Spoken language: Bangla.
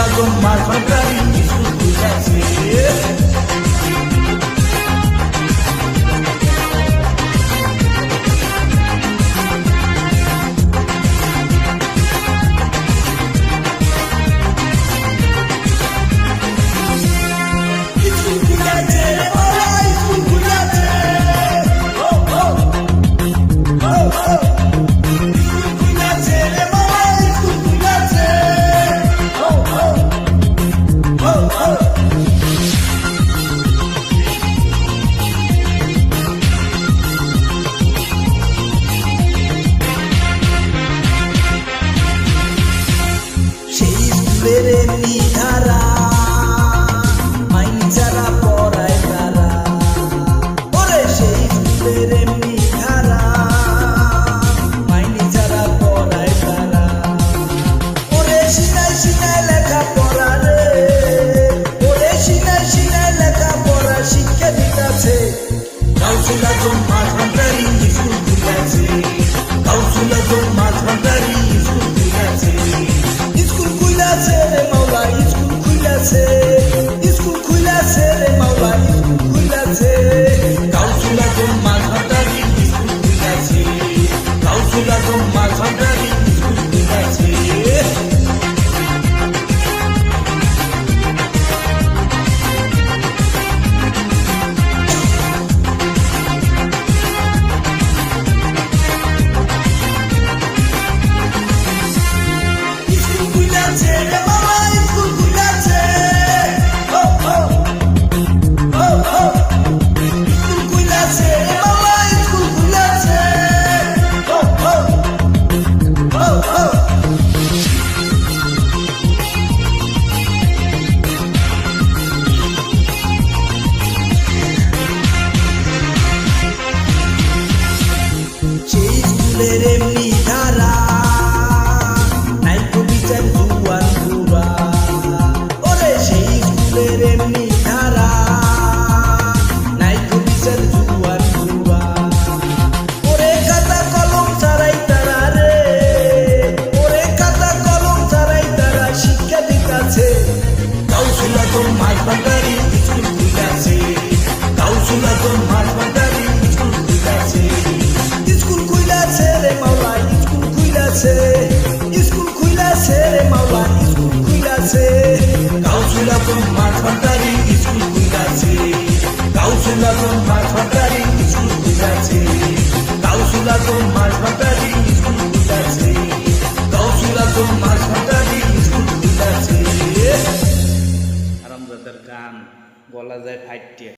Bago malpagkain popular con লাগন মাঝভান্ডারি স্কুল খুলাছে কাউসু লাগন মাঝভান্ডারি স্কুল খুলাছে কাউসু লাগন মাঝভান্ডারি স্কুল খুলাছে কাউসু লাগন মাঝভান্ডারি স্কুল খুলাছে আরামদাদার গান, গলা যায় ফাইটে